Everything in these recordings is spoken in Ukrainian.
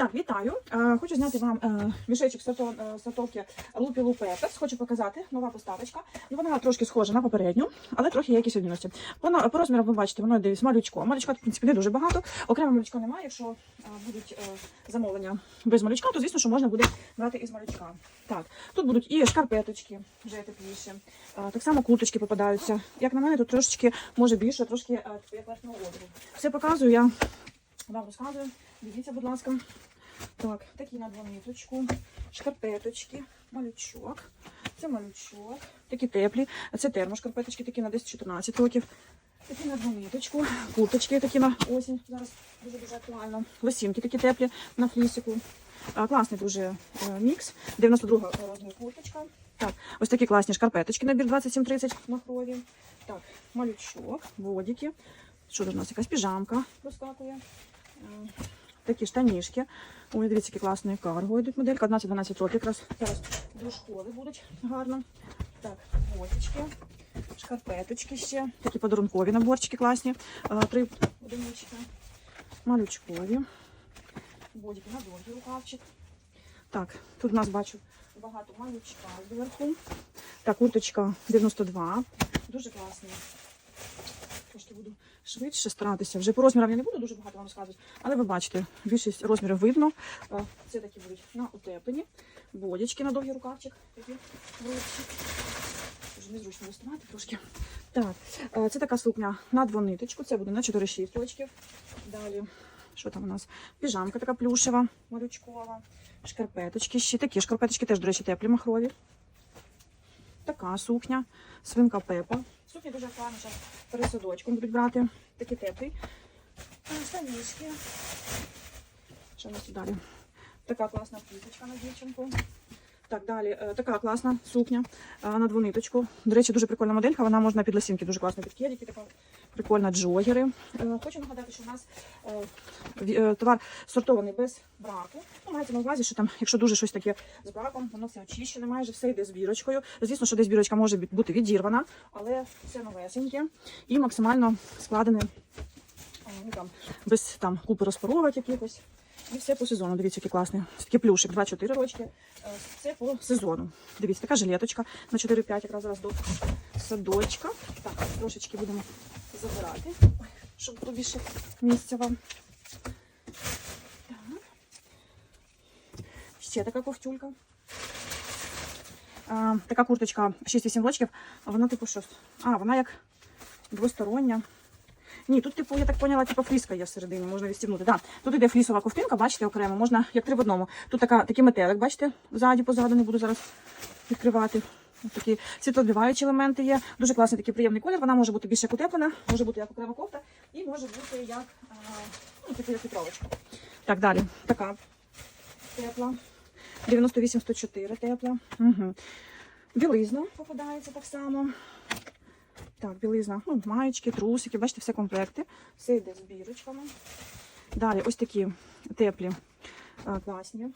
Так, вітаю. Е, Хочу зняти вам е, мішечок сорто- е, сортовки Лупі Лупепес. Хочу показати нова поставочка. Ну, Вона трошки схожа на попередню, але трохи є якісь відмінності. Вона по розмірам ви бачите, воно йде з. Малючка, в принципі, не дуже багато. Окремо малючка немає. Якщо будуть замовлення без малючка, то звісно, що можна буде брати із малючка. Так, тут будуть і шкарпеточки, вже тепліші. Так само курточки попадаються. Як на мене, тут трошечки може більше, трошки як верхнього одягу. Все показую я вам розказую. Дивіться, будь ласка. Так, такі на двониточку, шкарпеточки, малючок. Це малючок. Такі теплі. Це термошкарпеточки, такі на 10-14 років. Такі на двониточку. Курточки такі на осінь. Зараз дуже дуже актуально. Лосінки такі теплі на флісику. Класний дуже е, мікс. 92 розмір курточка. Так, ось такі класні шкарпеточки. Набір 27-30 махрові. Так, малючок, водики. Що тут у нас? Якась піжамка розкакує. Е, Такі штанішки. Ой, дивіться, які класні карго йдуть моделька. 11-12 років якраз зараз до школи будуть гарно. Так, ботички, шкарпеточки ще. Такі подарункові наборчики класні. Е, Три одинички. Малючкові. Бодіки на довгий рукавчик. Так, тут у нас бачу багато малючка зверху. Так, курточка 92. Дуже класний. Трошки буду швидше старатися. Вже по розмірам я не буду дуже багато вам розказувати, але ви бачите, більшість розмірів видно. Це такі будуть на утеплені. Бодячки на довгий рукавчик. Дуже незручно доставати трошки. Так, е, це така сукня на двониточку. Це буде на 4-6 рочків. Далі, що там у нас? Піжамка така плюшева, малючкова. Шкарпеточки ще. Такі шкарпеточки теж, до речі, теплі махрові. Така сукня, свинка Пепа. Сукня дуже класна, зараз пересадочком будуть брати. Такі теплий. А, Штанішки. Що у нас далі? Така класна пліточка на дівчинку. Так, далі е, така класна сукня е, на двониточку. До речі, дуже прикольна моделька. Вона можна під лосінки, дуже класно під така прикольна джогери. Е, Хочу нагадати, що у нас товар сортований без браку. Ну, мається на увазі, що там, якщо дуже щось таке з браком, воно все очищене, майже все йде з бірочкою. Звісно, що десь бірочка може бути відірвана, але все новесеньке і максимально складене ну, там, без там, купи розпаровок якихось. І все по сезону. Дивіться, який класний. Ось такий плюшик, 2-4 рочки. Це по сезону. Дивіться, така жилеточка на 4-5, якраз зараз до садочка. Так, трошечки будемо забирати, щоб було більше місця вам. Так. Ще така ковтюлька. А, така курточка 6-8 рочків. Вона типу що? А, вона як двостороння. Ні, тут, типу, я так поняла, типу фліска є всередині, можна відстібнути. Да. Тут іде флісова ковтинка, бачите, окремо, можна як три в одному. Тут така, такий метелик, бачите, ззаді позаду не буду зараз відкривати. Ось такі світлодбиваючі елементи є. Дуже класний такий приємний колір. Вона може бути більше як утеплена, може бути як окрема кофта і може бути як, а, ну, типу, як вітровочка. Так, далі. Така тепла. 98-104 тепла. Угу. Білизна попадається так само. Так, білизна, ну, маєчки, трусики, бачите, все комплекти. Все йде з бірочками. Далі ось такі теплі, а, класні.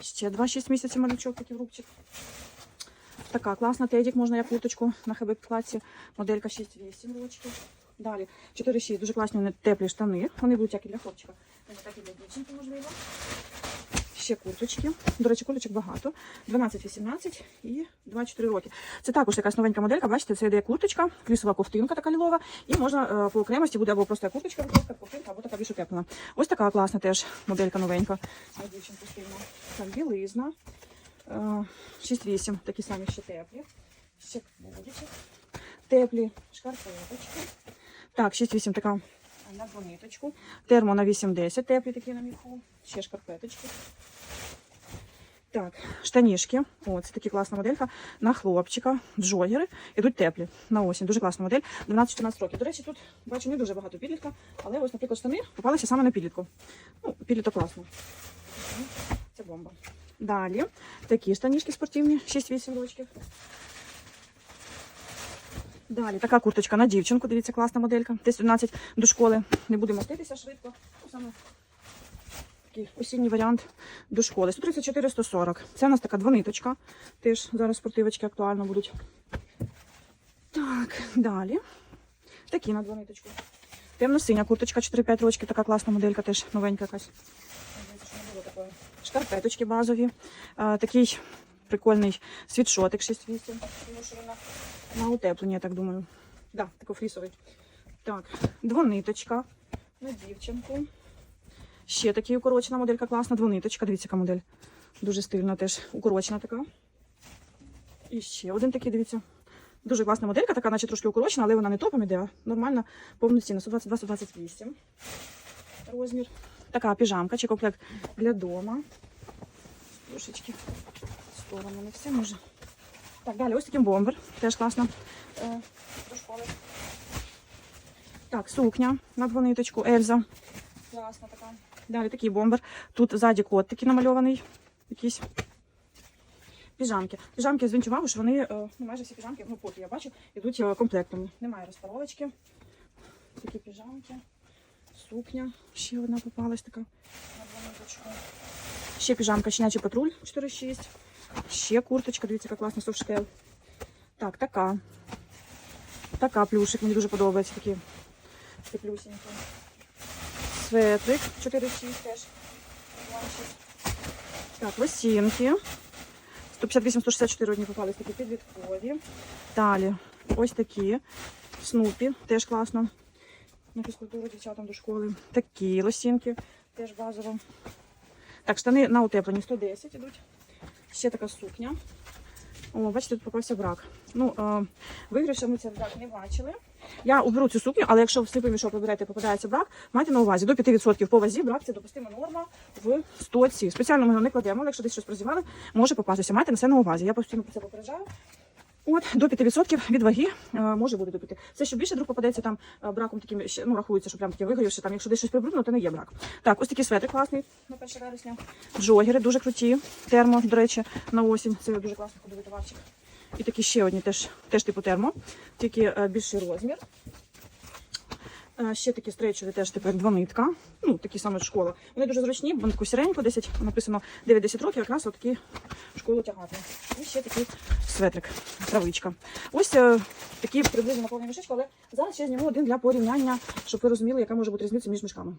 Ще 2-6 місяців малючок, такий рубчик. Така класна тедік, можна як курточку на хебек кладці. Моделька 6-8 рочків. Далі 4-6, дуже класні теплі штани. Вони будуть як і для хлопчика, так і для дівчинки, можливо. Ще курточки. До речі, курточок багато. 12-18 і 24 роки. Це також якась новенька моделька. Бачите, це йде курточка, флісова ковтинка така лілова. І можна е, по окремості буде або просто курточка, ковтинка, або така більш утеплена. Ось така класна теж моделька новенька. Дівчинку. Так, білизна. Е, 6-8, такі самі ще теплі. Ще будуть. Теплі шкарпеточки. Так, 6-8 така на двониточку. Термо на 8-10, теплі такі на міху. Ще шкарпеточки. Так, штанішки. О, це такі класна моделька. На хлопчика. Джогери. Ідуть теплі на осінь. Дуже класна модель. 12-14 років. До речі, тут бачу не дуже багато підлітка, але ось, наприклад, штани попалися саме на підлітку. Ну, підліток класно. Це бомба. Далі такі штанішки спортивні, 6-8 років. Далі така курточка на дівчинку. Дивіться, класна моделька. Десь 11 до школи. Не будемо маститися швидко. Ну, саме такий осінній варіант до школи. 134-140. Це у нас така двониточка. Теж зараз спортивочки актуально будуть. Так, далі. Такі на двониточку. Темно-синя курточка 4-5 років. Така класна моделька, теж новенька якась. Шкарпеточки базові. А, такий прикольний світшотик 6-8. Тому що вона на утеплення, я так думаю. Да, такий флісовий. Так, двониточка на дівчинку. Ще такий укорочена моделька класна, двониточка. Дивіться, яка модель. Дуже стильна теж. Укорочена така. І ще один такий, дивіться. Дуже класна моделька, така, наче трошки укорочена, але вона не топом іде, а нормально, повноцінна. 122-128 розмір. Така піжамка чи комплект для дома. Трошечки сторону не все може. Так, далі ось такий бомбер. Теж класно. Е, до школи. Так, сукня на двониточку, Ельза. Класна така. Далі такий бомбер. Тут ззаді кот такий намальований. Якийсь. Піжамки. Піжамки зверніть увагу, що вони, е, ну, майже всі піжамки, ну поки я бачу, йдуть е, комплектами. Немає розпаровочки. Такі піжамки. Сукня. Ще одна попалась така. Ще піжамка щенячий патруль 4,6. Ще курточка, дивіться, яка класна софшкел. Так, така. Така плюшик, мені дуже подобається такі. Такі плюсенькі. Светрик 4,6 теж. Так, лосінки. 158-164 одні попались такі підвідкові. Далі ось такі. Снупі, теж класно. На фізкультуру дівчатам до школи. Такі лосінки, теж базово. Так, штани на утеплені 110 ідуть. Ще така сукня. О, бачите, тут попався брак. Ну, е, вигріша ми цей брак не бачили. Я уберу цю сукню, але якщо в сліпий мішок ви попадається брак, майте на увазі до 5% по вазі брак це допустима норма в стоці. Спеціально ми його не кладемо, але якщо десь щось прозівали, може попастися. Майте на це на увазі. Я постійно про це попереджаю. От до 5% від ваги е, може бути до 5. Це що більше друг попадеться там е, браком таким, ну рахується, що прям таке вигорівши, там, якщо десь щось прибрудно, то не є брак. Так, ось такий светр класний на 1 вересня. Джогери дуже круті. Термо, до речі, на осінь. Це дуже класний ходовий товарчик. І такі ще одні теж, теж типу термо, тільки е, більший розмір. Е, Ще такі стрейчові, теж як двонитка. Ну, такі саме школа. Вони дуже зручні, вони таку сіреньку, 10, написано 9-10 років, якраз отакі школу тягати. І ще такий светрик, травичка. Ось е, такі приблизно наповнені мішечки, але зараз ще зніму один для порівняння, щоб ви розуміли, яка може бути різниця між мішками.